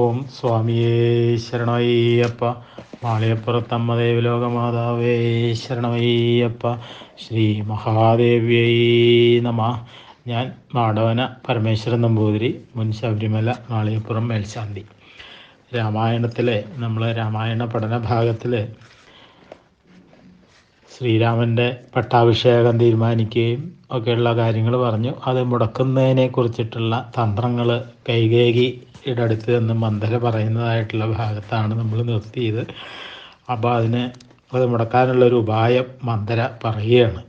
ഓം സ്വാമിയേ ശരണയ്യപ്പ മാളിയപ്പുറത്തമ്മ ദേവലോകമാതാവേ ശരണയ്യപ്പ ശ്രീ മഹാദേവ്യൈ നമ. ഞാൻ മാടവന പരമേശ്വരൻ നമ്പൂതിരി മുൻ ശബരിമല മാളിയപ്പുറം മേൽശാന്തി. രാമായണത്തിലെ നമ്മൾ രാമായണ പഠന ഭാഗത്തിൽ ശ്രീരാമന്റെ പട്ടാഭിഷേകം തീരുമാനിക്കുകയും ഒക്കെയുള്ള കാര്യങ്ങൾ പറഞ്ഞു. അത് മുടക്കുന്നതിനെ കുറിച്ചിട്ടുള്ള തന്ത്രങ്ങൾ കൈകേകിയുടെ അടുത്ത് നിന്ന് മന്ദര പറയുന്നതായിട്ടുള്ള ഭാഗത്താണ് നമ്മൾ നിർത്തിയത്. അപ്പോൾ അതിന് അത് മുടക്കാനുള്ള ഒരു ഉപായം മന്ദര പറയുകയാണ്.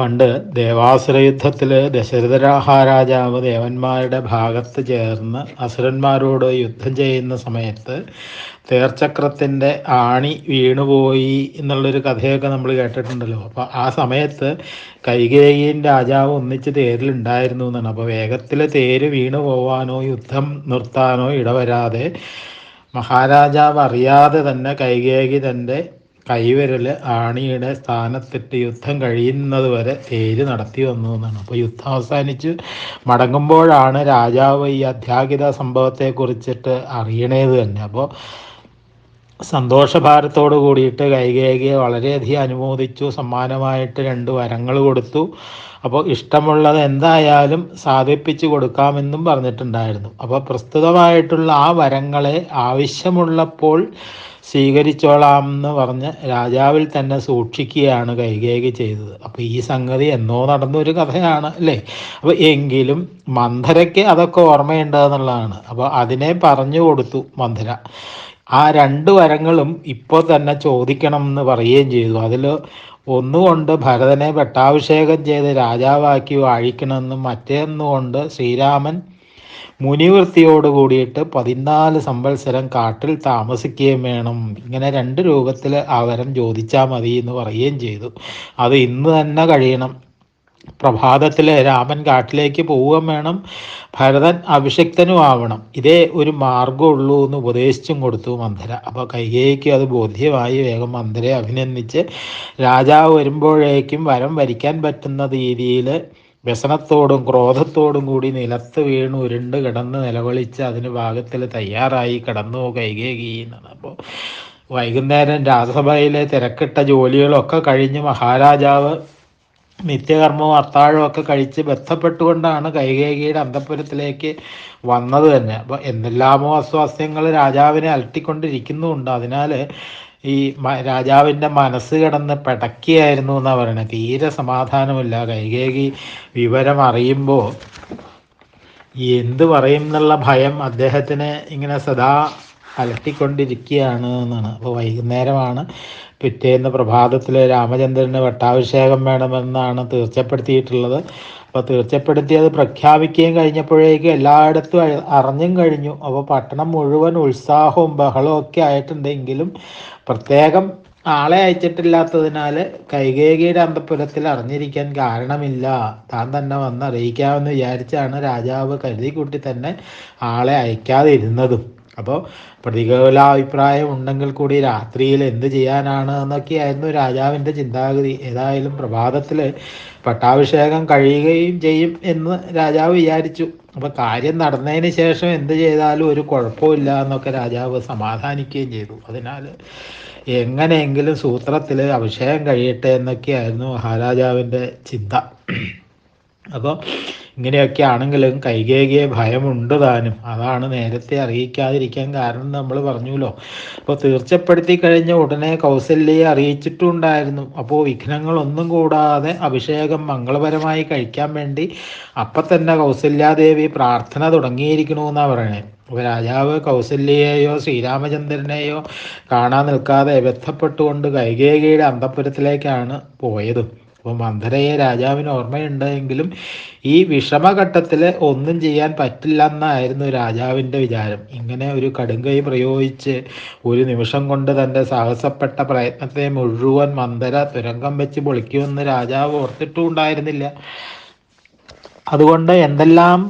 പണ്ട് ദേവാസുര യുദ്ധത്തിൽ ദശരഥരാഹാരാജാവ് ദേവന്മാരുടെ ഭാഗത്ത് ചേർന്ന് അസുരന്മാരോട് യുദ്ധം ചെയ്യുന്ന സമയത്ത് തേർച്ചക്രത്തിന്റെ ആണി വീണുപോയി എന്നുള്ളൊരു കഥയൊക്കെ നമ്മൾ കേട്ടിട്ടുണ്ടല്ലോ. അപ്പോൾ ആ സമയത്ത് കൈകേയിൻ രാജാവ് ഒന്നിച്ച് തേരിലുണ്ടായിരുന്നു എന്നാണ്. അപ്പോൾ വേഗത്തിൽ തേര് വീണു പോവാനോ യുദ്ധം നിർത്താനോ ഇടവരാതെ മഹാരാജാവ് അറിയാതെ തന്നെ കൈകേകി തന്റെ കൈവിരൽ ആണിയുടെ സ്ഥാനത്തിട്ട് യുദ്ധം കഴിയുന്നത് വരെ തേര് നടത്തി വന്നു എന്നാണ്. അപ്പോൾ യുദ്ധം അവസാനിച്ച് മടങ്ങുമ്പോഴാണ് രാജാവ് ഈ അധ്യാഗിത സംഭവത്തെക്കുറിച്ചിട്ട് അറിയണേത് തന്നെ. അപ്പോൾ സന്തോഷഭാരത്തോട് കൂടിയിട്ട് കൈകേകിയെ വളരെയധികം അനുമോദിച്ചു സമ്മാനമായിട്ട് രണ്ട് വരങ്ങൾ കൊടുത്തു. അപ്പോൾ ഇഷ്ടമുള്ളത് എന്തായാലും സാധിപ്പിച്ചു കൊടുക്കാമെന്നും പറഞ്ഞിട്ടുണ്ടായിരുന്നു. അപ്പോൾ പ്രസ്തുതമായിട്ടുള്ള ആ വരങ്ങളെ ആവശ്യമുള്ളപ്പോൾ സ്വീകരിച്ചോളാം എന്ന് പറഞ്ഞ് രാജാവിൽ തന്നെ സൂക്ഷിക്കുകയാണ് കൈകേകി ചെയ്തത്. അപ്പോൾ ഈ സംഗതി എന്നോ നടന്ന ഒരു കഥയാണ് അല്ലേ? അപ്പോൾ എങ്കിലും മന്ധരയ്ക്ക് അതൊക്കെ ഓർമ്മയുണ്ട് എന്നുള്ളതാണ് അപ്പോൾ അതിനെ പറഞ്ഞു കൊടുത്തു മന്ധര. ആ രണ്ട് വരങ്ങളും ഇപ്പോൾ തന്നെ ചോദിക്കണം എന്ന് പറയുകയും ചെയ്തു. അതിൽ ഒന്നുകൊണ്ട് ഭരതനെ പട്ടാഭിഷേകം ചെയ്ത് രാജാവാക്കി വാഴിക്കണമെന്നും മറ്റേന്നുകൊണ്ട് ശ്രീരാമൻ മുനിവൃത്തിയോട് കൂടിയിട്ട് പതിനാല് സംവത്സരം കാട്ടിൽ താമസിക്കുകയും വേണം. ഇങ്ങനെ രണ്ട് രൂപത്തിൽ അവരം വരം ചോദിച്ചാൽ മതി എന്ന് പറയുകയും ചെയ്തു. അത് ഇന്ന് തന്നെ കഴിയണം. പ്രഭാതത്തിൽ രാമൻ കാട്ടിലേക്ക് പോവുകയും വേണം. ഭരതൻ അഭിഷിക്തനും ആവണം. ഇതേ ഒരു മാർഗമുള്ളൂ എന്ന് ഉപദേശിച്ചും കൊടുത്തു മന്ധര അപ്പോൾ കൈകേയിക്ക് അത് ബോധ്യമായി വേഗം മന്ദരെ അഭിനന്ദിച്ച് രാജാവ് വരുമ്പോഴേക്കും വരം വരിക്കാൻ പറ്റുന്ന രീതിയിൽ വ്യസനത്തോടും ക്രോധത്തോടും കൂടി നിലത്ത് വീണ് ഉരുണ്ട് കിടന്ന് നിലവിളിച്ച് അതിന് ഭാഗത്തിൽ തയ്യാറായി കിടന്നു എന്നാണ്. അപ്പോൾ വൈകുന്നേരം രാജസഭയിലെ തിരക്കിട്ട ജോലികളൊക്കെ കഴിഞ്ഞ് മഹാരാജാവ് നിത്യകർമ്മവും അത്താഴവും ഒക്കെ കഴിച്ച് ബന്ധപ്പെട്ടുകൊണ്ടാണ് കൈകേകിയുടെ അന്തപുരത്തിലേക്ക് വന്നത് തന്നെ. അപ്പോൾ എന്തെല്ലാമോ അസ്വാസ്ഥ്യങ്ങൾ രാജാവിനെ അലട്ടിക്കൊണ്ടിരിക്കുന്നുമുണ്ട് അതിനാൽ ഈ രാജാവിന്റെ മനസ്സ് കിടന്ന് പിടക്കിയായിരുന്നു എന്നാണ് പറയുന്നത് തീരെ സമാധാനമില്ല. കൈകേകി വിവരം അറിയുമ്പോൾ എന്ത് പറയും എന്നുള്ള ഭയം അദ്ദേഹത്തിന് ഇങ്ങനെ സദാ അലട്ടിക്കൊണ്ടിരിക്കുകയാണ് എന്നാണ്. അപ്പോൾ വൈകുന്നേരമാണ്. പിറ്റേന്ന് പ്രഭാതത്തിൽ രാമചന്ദ്രന് വട്ടാഭിഷേകം വേണമെന്നാണ് തീർച്ചപ്പെടുത്തിയിട്ടുള്ളത്. അപ്പോൾ തീർച്ചപ്പെടുത്തിയത് പ്രഖ്യാപിക്കുകയും കഴിഞ്ഞപ്പോഴേക്ക് എല്ലായിടത്തും അറിഞ്ഞും കഴിഞ്ഞു. അപ്പോൾ പട്ടണം മുഴുവൻ ഉത്സാഹവും ബഹളവും ഒക്കെ ആയിട്ടുണ്ടെങ്കിലും പ്രത്യേകം ആളെ അയച്ചിട്ടില്ലാത്തതിനാൽ കൈകേകിയുടെ അന്തപുരത്തിൽ അറിഞ്ഞിരിക്കാൻ കാരണമില്ല. താൻ തന്നെ വന്ന് അറിയിക്കാമെന്ന് വിചാരിച്ചാണ് രാജാവ് കരുതിക്കൂട്ടി തന്നെ ആളെ അയക്കാതെ ഇരുന്നതും അപ്പോൾ പ്രതികൂലാഭിപ്രായം ഉണ്ടെങ്കിൽ കൂടി രാത്രിയിൽ എന്ത് ചെയ്യാനാണ് എന്നൊക്കെയായിരുന്നു രാജാവിന്റെ ചിന്താഗതി. ഏതായാലും പ്രഭാതത്തിൽ പട്ടാഭിഷേകം കഴിയുകയും ചെയ്യും എന്ന് രാജാവ് വിചാരിച്ചു. അപ്പോൾ കാര്യം നടന്നതിന് ശേഷം എന്ത് ചെയ്താലും ഒരു കുഴപ്പമില്ല എന്നൊക്കെ രാജാവ് സമാധാനിക്കുകയും ചെയ്തു. അതിനാൽ എങ്ങനെയെങ്കിലും സൂത്രത്തിൽ അഭിഷേകം കഴിയട്ടെ എന്നൊക്കെയായിരുന്നു മഹാരാജാവിന്റെ ചിന്ത. അപ്പോൾ ഇങ്ങനെയൊക്കെ ആണെങ്കിലും കൈകേകിയെ ഭയമുണ്ട് താനും. അതാണ് നേരത്തെ അറിയിക്കാതിരിക്കാൻ കാരണം നമ്മൾ പറഞ്ഞുല്ലോ അപ്പോൾ തീർച്ചപ്പെടുത്തി കഴിഞ്ഞ ഉടനെ കൗസല്യയെ അറിയിച്ചിട്ടുണ്ടായിരുന്നു. അപ്പോൾ വിഘ്നങ്ങളൊന്നും കൂടാതെ അഭിഷേകം മംഗളപരമായി കഴിക്കാൻ വേണ്ടി അപ്പം തന്നെ കൗസല്യാദേവി പ്രാർത്ഥന തുടങ്ങിയിരിക്കണമെന്നാണ് പറയണേ. രാജാവ് കൗസല്യയെയോ ശ്രീരാമചന്ദ്രനെയോ കാണാൻ നിൽക്കാതെ ബന്ധപ്പെട്ടുകൊണ്ട് കൈകേകിയുടെ അന്തപുരത്തിലേക്കാണ് പോയത്. അപ്പോൾ മന്ധരയെ രാജാവിന് ഓർമ്മയുണ്ടെങ്കിലും ഈ വിഷമഘട്ടത്തിൽ ഒന്നും ചെയ്യാൻ പറ്റില്ല എന്നായിരുന്നു രാജാവിന്റെ വിചാരം. ഇങ്ങനെ ഒരു കടുങ്കൈ പ്രയോഗിച്ച് ഒരു നിമിഷം കൊണ്ട് തന്റെ സാഹസപ്പെട്ട പ്രയത്നത്തെ മുഴുവൻ മന്ധര തുരങ്കം വെച്ച് പൊളിക്കുമെന്ന് രാജാവ് ഓർത്തിട്ടും ഉണ്ടായിരുന്നില്ല അതുകൊണ്ട് എന്തെല്ലാം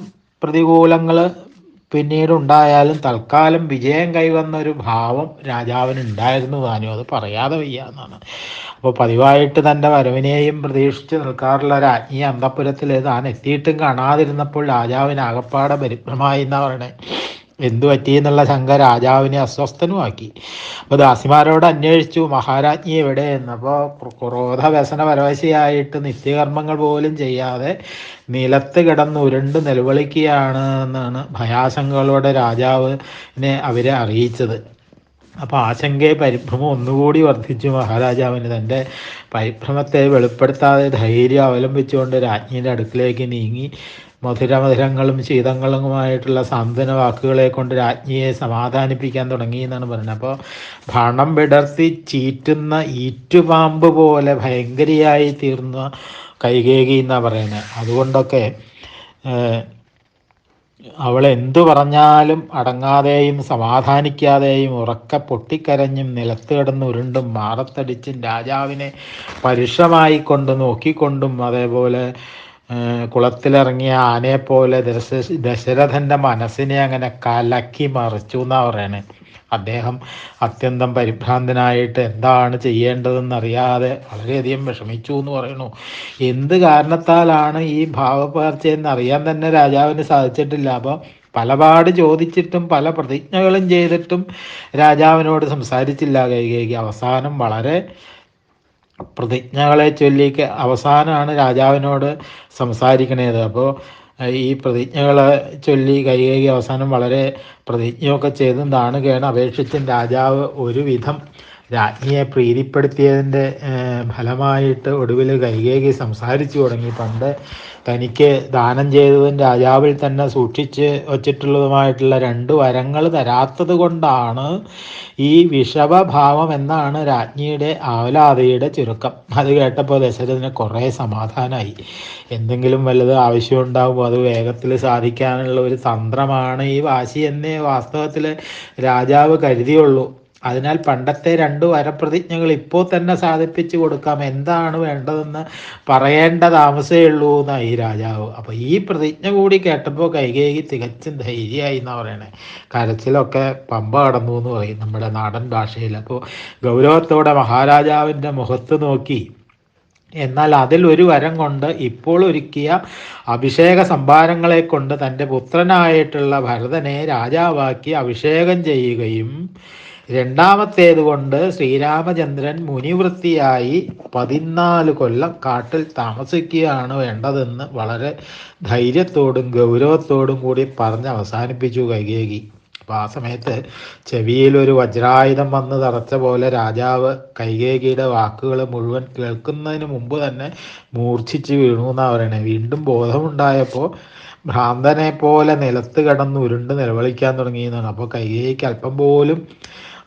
പ്രതികൂലങ്ങൾ പിന്നീട് ഉണ്ടായാലും തൽക്കാലം വിജയം കൈവന്ന ഒരു ഭാവം രാജാവിന് ഉണ്ടായിരുന്നു താനും അത് പറയാതെ വയ്യ എന്നാണ്. അപ്പോൾ പതിവായിട്ട് തന്റെ വരവിനെയും പ്രതീക്ഷിച്ച് നിൽക്കാറുള്ള ഒരു രാജ്ഞി അന്തപുരത്തിൽ താൻ എത്തിയിട്ടും കാണാതിരുന്നപ്പോൾ രാജാവിന് ആകപ്പാടെ പരിഭ്രമായി എന്നാണ് പറയണേ. എന്തു പറ്റിയെന്നുള്ള ശങ്ക രാജാവിനെ അസ്വസ്ഥനുമാക്കി. അപ്പോൾ ദാസിമാരോട് അന്വേഷിച്ചു മഹാരാജ്ഞി എവിടെ? എന്നപ്പോൾ ക്രോധ വ്യസന പരവശയായിട്ട് നിത്യകർമ്മങ്ങൾ പോലും ചെയ്യാതെ നിലത്ത് കിടന്ന് ഉരുണ്ട് നിലവിളിക്കുകയാണ് എന്നാണ് ഭയാശങ്കകളോടെ രാജാവിനെ അവരെ അറിയിച്ചത്. അപ്പോൾ ആശങ്കയെ പരിഭ്രമം ഒന്നുകൂടി വർദ്ധിച്ചു. മഹാരാജാവിന് തന്റെ പരിഭ്രമത്തെ വെളിപ്പെടുത്താതെ ധൈര്യം അവലംബിച്ചുകൊണ്ട് രാജ്ഞിയുടെ അടുക്കിലേക്ക് നീങ്ങി. മധുരമധുരങ്ങളും ശീതങ്ങളുമായിട്ടുള്ള സാന്ത്വന വാക്കുകളെ കൊണ്ട് രാജ്ഞിയെ സമാധാനിപ്പിക്കാൻ തുടങ്ങി എന്നാണ് പറയുന്നത്. അപ്പോൾ ഭണം വിടർത്തി ചീറ്റുന്ന ഈറ്റുപാമ്പ് പോലെ ഭയങ്കരിയായി തീർന്ന കൈകേകി എന്നാണ് പറയുന്നത്. അതുകൊണ്ടൊക്കെ അവൾ എന്തു പറഞ്ഞാലും അടങ്ങാതെയും സമാധാനിക്കാതെയും ഉറക്ക പൊട്ടിക്കരഞ്ഞും നിലത്ത് കിടന്ന് ഉരുണ്ടും മാറത്തടിച്ചും രാജാവിനെ പരുഷമായി കൊണ്ട് നോക്കിക്കൊണ്ടും അതേപോലെ കുളത്തിലിറങ്ങിയ ആനയെപ്പോലെ ദശ ദശരഥന്റെ മനസ്സിനെ അങ്ങനെ കലക്കി മറിച്ചു എന്നാണ് പറയണേ. അദ്ദേഹം അത്യന്തം പരിഭ്രാന്തനായിട്ട് എന്താണ് ചെയ്യേണ്ടതെന്ന് അറിയാതെ വളരെയധികം വിഷമിച്ചു എന്ന് പറയുന്നു. എന്ത് കാരണത്താലാണ് ഈ ഭാവപകർച്ചയെന്ന് അറിയാൻ തന്നെ രാജാവിന് സാധിച്ചിട്ടില്ല. അപ്പോൾ പലപാട് ചോദിച്ചിട്ടും പല പ്രതിജ്ഞകളും ചെയ്തിട്ടും രാജാവിനോട് സംസാരിച്ചില്ല. കൈകേകി അവസാനം വളരെ പ്രതിജ്ഞകളെ ചൊല്ലി അവസാനമാണ് രാജാവിനോട് സംസാരിക്കണേത്. അപ്പോൾ ഈ പ്രതിജ്ഞകളെ ചൊല്ലി കൈകേകി അവസാനം വളരെ പ്രതിജ്ഞയൊക്കെ ചെയ്തും താണുകയാണ് അപേക്ഷിച്ചും രാജാവ് ഒരുവിധം രാജ്ഞിയെ പ്രീതിപ്പെടുത്തിയതിന്റെ ഫലമായിട്ട് ഒടുവിൽ കൈകേകി സംസാരിച്ചു തുടങ്ങി. പണ്ട് തനിക്ക് ദാനം ചെയ്തതും രാജാവിൽ തന്നെ സൂക്ഷിച്ച് വച്ചിട്ടുള്ളതുമായിട്ടുള്ള രണ്ട് വരങ്ങൾ തരാത്തത് കൊണ്ടാണ് ഈ വിഷഭഭാവം എന്നാണ് രാജ്ഞിയുടെ ആവലാതയുടെ ചുരുക്കം. അത് കേട്ടപ്പോൾ ദശരഥന് കുറേ സമാധാനമായി എന്തെങ്കിലും വല്ലത് ആവശ്യമുണ്ടാകുമ്പോൾ അത് വേഗത്തിൽ സാധിക്കാനുള്ള ഒരു തന്ത്രമാണ് ഈ വാശി എന്നേ വാസ്തവത്തിൽ രാജാവ് കരുതിയുള്ളൂ. അതിനാൽ പണ്ടത്തെ രണ്ട് വരപ്രതിജ്ഞകൾ ഇപ്പോൾ തന്നെ സാധിപ്പിച്ചു കൊടുക്കാം. എന്താണ് വേണ്ടതെന്ന് പറയേണ്ട താമസമേ ഉള്ളൂ എന്നാണ് ഈ രാജാവ്. അപ്പോൾ ഈ പ്രതിജ്ഞ കൂടി കേട്ടപ്പോൾ കൈകേകി തികച്ചും ധൈര്യമായി എന്നാണ് പറയണേ? കരച്ചിലൊക്കെ പമ്പ കടന്നു എന്ന് പറയും നമ്മുടെ നാടൻ ഭാഷയിൽ. അപ്പോൾ ഗൗരവത്തോടെ മഹാരാജാവിന്റെ മുഖത്ത് നോക്കി. എന്നാൽ അതിൽ ഒരു വരം കൊണ്ട് ഇപ്പോൾ ഒരുക്കിയ അഭിഷേക സംഭാരങ്ങളെ കൊണ്ട് തന്റെ പുത്രനായിട്ടുള്ള ഭരതനെ രാജാവാക്കി അഭിഷേകം ചെയ്യുകയും രണ്ടാമത്തേത് കൊണ്ട് ശ്രീരാമചന്ദ്രൻ മുനിവൃത്തിയായി പതിനാല് കൊല്ലം കാട്ടിൽ താമസിക്കുകയാണ് വേണ്ടതെന്ന് വളരെ ധൈര്യത്തോടും ഗൗരവത്തോടും കൂടി പറഞ്ഞ് അവസാനിപ്പിച്ചു കൈകേകി. അപ്പോൾ ആ സമയത്ത് ചെവിയിൽ ഒരു വജ്രായുധം വന്ന് തറച്ച പോലെ രാജാവ് കൈകേകിയുടെ വാക്കുകൾ മുഴുവൻ കേൾക്കുന്നതിന് മുമ്പ് തന്നെ മൂർച്ഛിച്ച് വീണു എന്നാണ് പറയണേ. വീണ്ടും ബോധമുണ്ടായപ്പോൾ ഭ്രാന്തനെ പോലെ നിലത്ത് കിടന്ന് ഉരുണ്ട് നിലവിളിക്കാൻ തുടങ്ങിയെന്നാണ് അപ്പോൾ കൈകേയിക്ക് അല്പം പോലും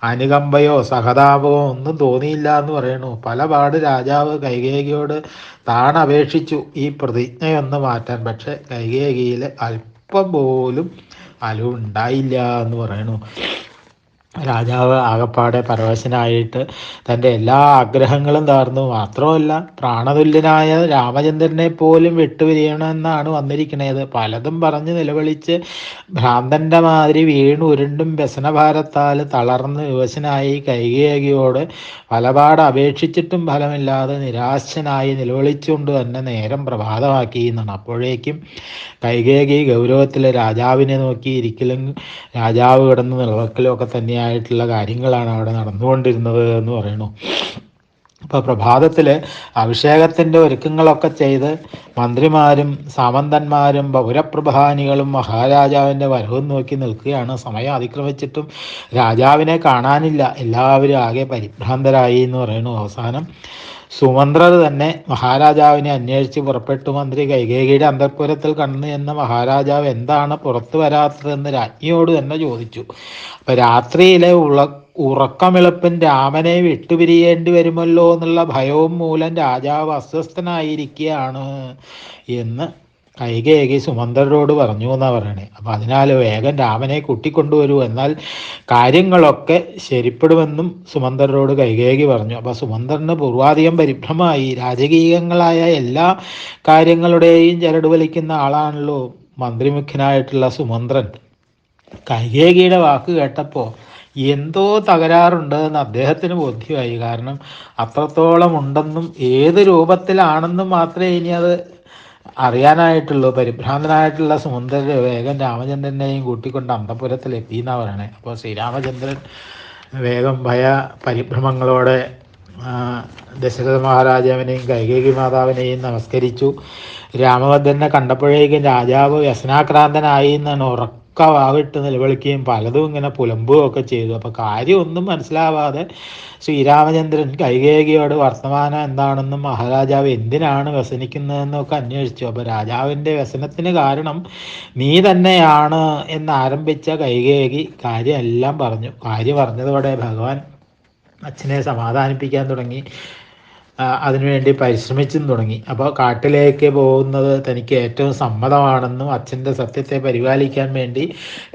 അനുകമ്പയോ സഹതാപമോ ഒന്നും തോന്നിയില്ല എന്ന് പറയണു പലപാട് രാജാവ് കൈകേകിയോട് താൻ അപേക്ഷിച്ചു ഈ പ്രതിജ്ഞയൊന്ന് മാറ്റാൻ പക്ഷെ കൈകേകിയിൽ അല്പം പോലും അലുണ്ടായില്ല എന്ന് പറയണു രാജാവ് ആകപ്പാടെ പരവശനായിട്ട് തന്റെ എല്ലാ ആഗ്രഹങ്ങളും തകർന്നു. മാത്രമല്ല പ്രാണതുല്യനായ രാമചന്ദ്രനെ പോലും വിട്ടുപിരിയണമെന്നാണ് വന്നിരിക്കുന്നത്. പലതും പറഞ്ഞ് നിലവിളിച്ച് ഭ്രാന്തന്റെ മാതിരി വീണു ഉരുണ്ടും വ്യസനഭാരത്താൽ തളർന്ന് വിവശനായി കൈകേകിയോട് പലപാട് അപേക്ഷിച്ചിട്ടും ഫലമില്ലാതെ നിരാശനായി നിലവിളിച്ചുകൊണ്ട് തന്നെ നേരം പ്രഭാതമാക്കി എന്നാണ്. അപ്പോഴേക്കും കൈകേകി ഗൗരവത്തിൽ രാജാവിനെ നോക്കി ഇരിക്കലും രാജാവ് കിടന്ന് നിലവക്കലും ഒക്കെ തന്നെയായിട്ടുള്ള കാര്യങ്ങളാണ് അവിടെ നടന്നുകൊണ്ടിരുന്നത് എന്ന് പറയുന്നു. അപ്പോൾ പ്രഭാതത്തിൽ അഭിഷേകത്തിന്റെ ഒരുക്കങ്ങളൊക്കെ ചെയ്ത് മന്ത്രിമാരും സാമന്തന്മാരും പൗരപ്രധാനികളും മഹാരാജാവിന്റെ വരവും നോക്കി നിൽക്കുകയാണ്. സമയം അതിക്രമിച്ചിട്ടും രാജാവിനെ കാണാനില്ല. എല്ലാവരും ആകെ പരിഭ്രാന്തരായി എന്ന് പറയുന്നു അവസാനം. സുമന്ത്രർ തന്നെ മഹാരാജാവിനെ അന്വേഷിച്ച് പുറപ്പെട്ടു. മന്ത്രി കൈകേകിയുടെ അന്തർപുരത്തിൽ കണ്ടു എന്ന മഹാരാജാവ് എന്താണ് പുറത്തു വരാത്തതെന്ന് രാജ്ഞിയോട് തന്നെ ചോദിച്ചു. അപ്പൊ രാത്രിയിലെ ഉള്ള ഉറക്കമിളപ്പൻ രാമനെ വിട്ടുപിരിയേണ്ടി വരുമല്ലോ എന്നുള്ള ഭയവും മൂലം രാജാവ് അസ്വസ്ഥനായിരിക്കുകയാണ് എന്ന് കൈകേകി സുമന്ത്രരോട് പറഞ്ഞു എന്നാ പറയണേ. അപ്പൊ അതിനാൽ വേഗം രാമനെ കൂട്ടിക്കൊണ്ടുവരൂ. എന്നാൽ കാര്യങ്ങളൊക്കെ ശരിപ്പെടുമെന്നും സുമന്ത്രരോട് കൈകേകി പറഞ്ഞു. അപ്പൊ സുമന്ത്രന് പൂർവാധികം പരിഭ്രമായി രാജകീയങ്ങളായ എല്ലാ കാര്യങ്ങളുടെയും ചരട് വലിക്കുന്ന ആളാണല്ലോ മന്ത്രിമുഖ്യനായിട്ടുള്ള സുമന്ത്രൻ. കൈകേകിയുടെ വാക്ക് കേട്ടപ്പോൾ എന്തോ തകരാറുണ്ട് എന്ന് അദ്ദേഹത്തിന് ബോധ്യമായി. കാരണം അത്രത്തോളം ഉണ്ടെന്നും ഏത് രൂപത്തിലാണെന്നും മാത്രമേ ഇനി അത് അറിയാനായിട്ടുള്ളൂ പരിഭ്രാന്തനായിട്ടുള്ള സുന്ദര വേഗം രാമചന്ദ്രനെയും കൂട്ടിക്കൊണ്ട് അന്തപുരത്തിൽ എത്തി എന്നാ പറയണേ. അപ്പോൾ ശ്രീരാമചന്ദ്രൻ വേഗം ഭയ പരിഭ്രമങ്ങളോടെ ദശരഥ മഹാരാജാവിനെയും കൈകേകി മാതാവിനെയും നമസ്കരിച്ചു. രാമഭദ്രനെ കണ്ടപ്പോഴേക്കും രാജാവ് വ്യസനാക്രാന്തനായി എന്നാണ് ഉറക്ക വാവിട്ട് നിലവിളിക്കുകയും പലതും ഇങ്ങനെ പുലമ്പുകയും ഒക്കെ ചെയ്തു. അപ്പോൾ കാര്യമൊന്നും മനസ്സിലാവാതെ ശ്രീരാമചന്ദ്രൻ കൈകേകിയോട് വർത്തമാനം എന്താണെന്നും മഹാരാജാവ് എന്തിനാണ് വ്യസനിക്കുന്നതെന്നൊക്കെ അന്വേഷിച്ചു. അപ്പോൾ രാജാവിന്റെ വ്യസനത്തിന് കാരണം നീ തന്നെയാണ് എന്നാരംഭിച്ച കൈകേകി കാര്യമെല്ലാം പറഞ്ഞു. കാര്യം പറഞ്ഞതോടെ ഭഗവാൻ അച്ഛനെ സമാധാനിപ്പിക്കാൻ തുടങ്ങി. അതിനുവേണ്ടി പരിശ്രമിച്ചും തുടങ്ങി. അപ്പോൾ കാട്ടിലേക്ക് പോകുന്നത് തനിക്ക് ഏറ്റവും സമ്മതമാണെന്നും അച്ഛന്റെ സത്യത്തെ പരിപാലിക്കാൻ വേണ്ടി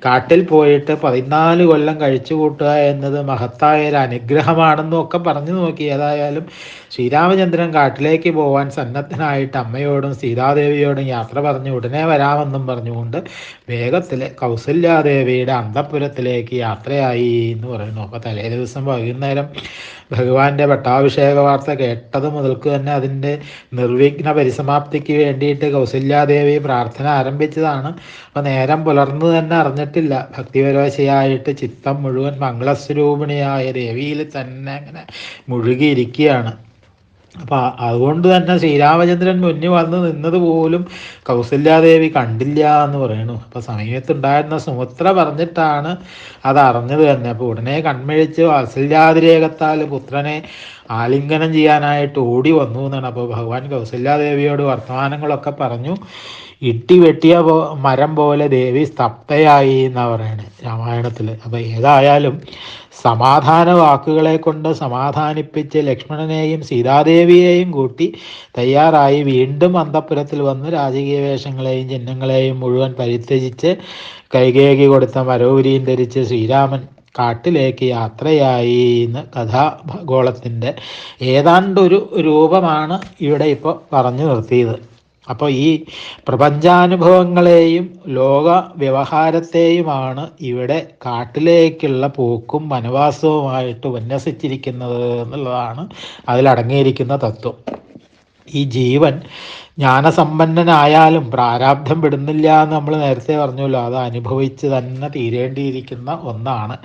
കാട്ടിൽ പോയിട്ട് പതിനാല് കൊല്ലം കഴിച്ചു കൂട്ടുക എന്നത് മഹത്തായ ഒരു അനുഗ്രഹമാണെന്നും ഒക്കെ പറഞ്ഞു നോക്കി. ഏതായാലും ശ്രീരാമചന്ദ്രൻ കാട്ടിലേക്ക് പോകാൻ സന്നദ്ധനായിട്ട് അമ്മയോടും സീതാദേവിയോടും യാത്ര പറഞ്ഞു ഉടനെ വരാമെന്നും പറഞ്ഞുകൊണ്ട് വേഗത്തിൽ കൗസല്യാദേവിയുടെ അന്തപുരത്തിലേക്ക് യാത്രയായി എന്ന് പറയുന്നു. അപ്പോൾ തലേ ദിവസം വൈകുന്നേരം ഭഗവാന്റെ പട്ടാഭിഷേക വാർത്ത കേട്ടത് മുതൽക്ക് തന്നെ അതിന്റെ നിർവിഘ്ന പരിസമാപ്തിക്ക് വേണ്ടിയിട്ട് കൗസല്യാദേവി പ്രാർത്ഥന ആരംഭിച്ചതാണ്. അപ്പോൾ നേരം പുലർന്നു തന്നെ അറിഞ്ഞിട്ടില്ല. ഭക്തിപരവശയായിട്ട് ചിത്തം മുഴുവൻ മംഗളസ്വരൂപിണിയായ ദേവിയിൽ തന്നെ അങ്ങനെ മുഴുകിയിരിക്കുകയാണ്. അപ്പം അതുകൊണ്ട് തന്നെ ശ്രീരാമചന്ദ്രൻ മുന്നിൽ വന്ന് നിന്നത് പോലും കൗസല്യാദേവി കണ്ടില്ല എന്ന് പറയുന്നു. അപ്പം സമീപത്തുണ്ടായിരുന്ന സുമുത്ര പറഞ്ഞിട്ടാണ് അത് അറിഞ്ഞത് തന്നെ. അപ്പോൾ ഉടനെ കൺമിഴിച്ച് വാത്സല്യാതിരേകത്താൽ പുത്രനെ ആലിംഗനം ചെയ്യാനായിട്ട് ഓടി വന്നു എന്നാണ് അപ്പോൾ ഭഗവാൻ കൗസല്യാദേവിയോട് വർത്തമാനങ്ങളൊക്കെ പറഞ്ഞു. ഇട്ടി വെട്ടിയ പോ മരം പോലെ ദേവി സ്തബ്ധയായി എന്നാണ് പറയുന്നത് രാമായണത്തിൽ അപ്പോൾ ഏതായാലും സമാധാന വാക്കുകളെ കൊണ്ട് സമാധാനിപ്പിച്ച് ലക്ഷ്മണനെയും സീതാദേവിയെയും കൂട്ടി തയ്യാറായി വീണ്ടും അന്തപുരത്തിൽ വന്ന് രാജകീയ വേഷങ്ങളെയും ചിഹ്നങ്ങളെയും മുഴുവൻ പരിത്യജിച്ച് കൈകേകി കൊടുത്ത മരോരിയും ധരിച്ച് ശ്രീരാമൻ കാട്ടിലേക്ക് യാത്രയായി എന്ന് കഥാഗോളത്തിന്റെ ഏതാണ്ടൊരു രൂപമാണ് ഇവിടെ ഇപ്പോൾ പറഞ്ഞു നിർത്തിയത്. അപ്പോൾ ഈ പ്രപഞ്ചാനുഭവങ്ങളെയും ലോക വ്യവഹാരത്തെയുമാണ് ഇവിടെ കാട്ടിലേക്കുള്ള പോക്കും വനവാസവുമായിട്ട് വിന്യസിച്ചിരിക്കുന്നത് എന്നുള്ളതാണ് അതിലടങ്ങിയിരിക്കുന്ന തത്വം. ഈ ജീവൻ ജ്ഞാനസമ്പന്നനായാലും പ്രാരാബ്ധം വിടുന്നില്ല എന്ന് നമ്മൾ നേരത്തെ പറഞ്ഞല്ലോ. അത് അനുഭവിച്ച് തന്നെ തീരേണ്ടിയിരിക്കുന്ന ഒന്നാണ്.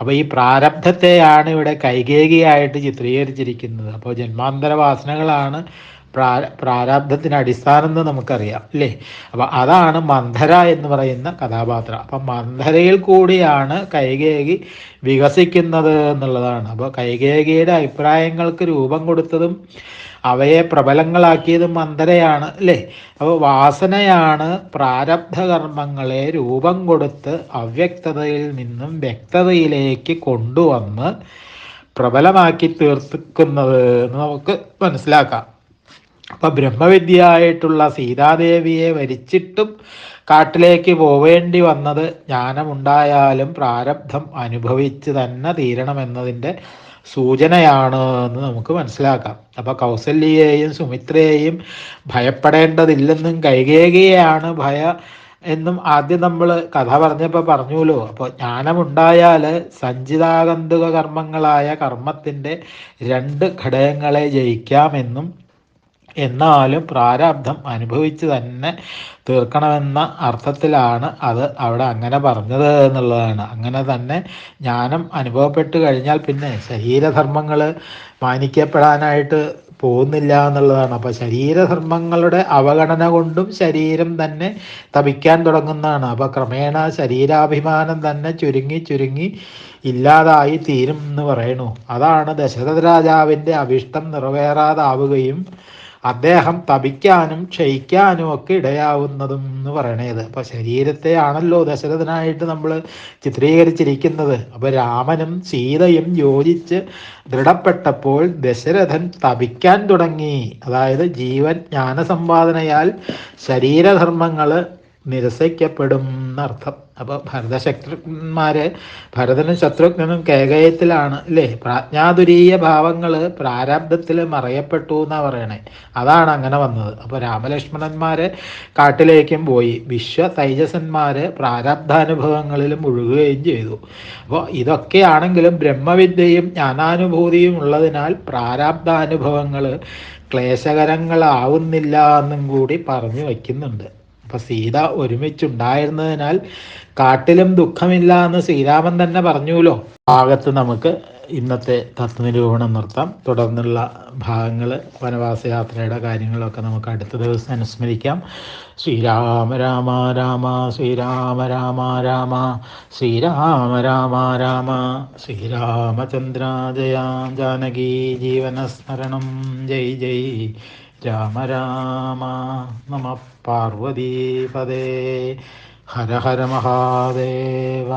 അപ്പോൾ ഈ പ്രാരബ്ധത്തെയാണ് ഇവിടെ കൈകേകിയായിട്ട് ചിത്രീകരിച്ചിരിക്കുന്നത്. അപ്പോൾ ജന്മാന്തര വാസനകളാണ് പ്രാ പ്രാരാബ്ധത്തിന് അടിസ്ഥാനം എന്ന് നമുക്കറിയാം അല്ലേ? അപ്പം അതാണ് മന്ധര എന്ന് പറയുന്ന കഥാപാത്രം. അപ്പം മന്ധരയിൽ കൂടിയാണ് കൈകേകി വികസിക്കുന്നത് എന്നുള്ളതാണ്. അപ്പോൾ കൈകേകിയുടെ അഭിപ്രായങ്ങൾക്ക് രൂപം കൊടുത്തതും അവയെ പ്രബലങ്ങളാക്കിയതും മന്ദരയാണ് അല്ലേ? അപ്പോൾ വാസനയാണ് പ്രാരബ്ധകർമ്മങ്ങളെ രൂപം കൊടുത്ത് അവ്യക്തതയിൽ നിന്നും വ്യക്തതയിലേക്ക് കൊണ്ടുവന്ന് പ്രബലമാക്കി തീർത്തുക്കുന്നത് എന്ന് നമുക്ക് മനസ്സിലാക്കാം. അപ്പം ബ്രഹ്മവിദ്യയായിട്ടുള്ള സീതാദേവിയെ വരിച്ചിട്ടും കാട്ടിലേക്ക് പോവേണ്ടി വന്നത് ജ്ഞാനമുണ്ടായാലും പ്രാരബ്ധം അനുഭവിച്ച് തന്നെ തീരണമെന്നതിന്റെ സൂചനയാണ് എന്ന് നമുക്ക് മനസ്സിലാക്കാം. അപ്പൊ കൗസല്യയെയും സുമിത്രയെയും ഭയപ്പെടേണ്ടതില്ലെന്നും കൈകേകിയാണ് ഭയ എന്നും ആദ്യം നമ്മൾ കഥ പറഞ്ഞപ്പോൾ പറഞ്ഞുല്ലോ അപ്പോൾ ജ്ഞാനമുണ്ടായാൽ സഞ്ചിതാകന്തുക കർമ്മങ്ങളായ കർമ്മത്തിന്റെ രണ്ട് ഘടകങ്ങളെ ജയിക്കാമെന്നും എന്നാലും പ്രാരാബ്ധം അനുഭവിച്ച് തന്നെ തീർക്കണമെന്ന അർത്ഥത്തിലാണ് അത് അവിടെ അങ്ങനെ പറഞ്ഞത് എന്നുള്ളതാണ്. അങ്ങനെ തന്നെ ജ്ഞാനം അനുഭവപ്പെട്ട് കഴിഞ്ഞാൽ പിന്നെ ശരീരധർമ്മങ്ങൾ മാനിക്കപ്പെടാനായിട്ട് പോകുന്നില്ല എന്നുള്ളതാണ്. അപ്പോൾ ശരീരധർമ്മങ്ങളുടെ അവഗണന കൊണ്ടും ശരീരം തന്നെ തപിക്കാൻ തുടങ്ങുന്നതാണ്. അപ്പോൾ ക്രമേണ ശരീരാഭിമാനം തന്നെ ചുരുങ്ങി ചുരുങ്ങി ഇല്ലാതായി തീരും എന്ന് പറയണു അതാണ് ദശരഥ രാജാവിന്റെ അഭിഷ്ടം നിറവേറാതാവുകയും അദ്ദേഹം തപിക്കാനും ക്ഷയിക്കാനും ഒക്കെ ഇടയാവുന്നതും എന്ന് പറയണേത്. അപ്പൊ ശരീരത്തെ ആണല്ലോ ദശരഥനായിട്ട് നമ്മൾ ചിത്രീകരിച്ചിരിക്കുന്നത്. അപ്പൊ രാമനും സീതയും യോജിച്ച് ദൃഢപ്പെട്ടപ്പോൾ ദശരഥൻ തപിക്കാൻ തുടങ്ങി. അതായത് ജീവൻ ജ്ഞാനസമ്പാദനയാൽ ശരീരധർമ്മങ്ങൾ നിരസിക്കപ്പെടും എന്നർത്ഥം. അപ്പോൾ ഭരതശത്രുന്മാരെ ഭരതനും ശത്രുഘ്നനും കേകയത്തിലാണ് അല്ലേ പ്രാജ്ഞാതുരീയ ഭാവങ്ങൾ പ്രാരബ്ധത്തിൽ മറയപ്പെട്ടു എന്നാണ് പറയണേ. അതാണ് അങ്ങനെ വന്നത്. അപ്പോൾ രാമലക്ഷ്മണന്മാർ കാട്ടിലേക്കും പോയി. വിശ്വ തൈജസന്മാർ പ്രാരബ്ധാനുഭവങ്ങളിലും മുഴുകുകയും ചെയ്തു. അപ്പോൾ ഇതൊക്കെയാണെങ്കിലും ബ്രഹ്മവിദ്യയും ജ്ഞാനാനുഭൂതിയും ഉള്ളതിനാൽ പ്രാരാബ്ധാനുഭവങ്ങൾ ക്ലേശകരങ്ങളാവുന്നില്ല എന്നും കൂടി പറഞ്ഞു വയ്ക്കുന്നുണ്ട്. അപ്പൊ സീത ഒരുമിച്ചുണ്ടായിരുന്നതിനാൽ കാട്ടിലും ദുഃഖമില്ല എന്ന് ശ്രീരാമൻ തന്നെ പറഞ്ഞുല്ലോ ഭാഗത്ത് നമുക്ക് ഇന്നത്തെ തത്വനിരൂപണം നിർത്താം. തുടർന്നുള്ള ഭാഗങ്ങൾ വനവാസയാത്രയുടെ കാര്യങ്ങളൊക്കെ നമുക്ക് അടുത്ത ദിവസം അനുസ്മരിക്കാം. ശ്രീരാമ രാമ രാമ ശ്രീരാമ രാമ രാമ ശ്രീരാമ രാമ രാമ ശ്രീരാമചന്ദ്ര ജാനകി ജീവനസ്മരണം. ജയ് ജയ്. രാമ രാമ. നമ. പാർവതീപദേ हर हर महादेव।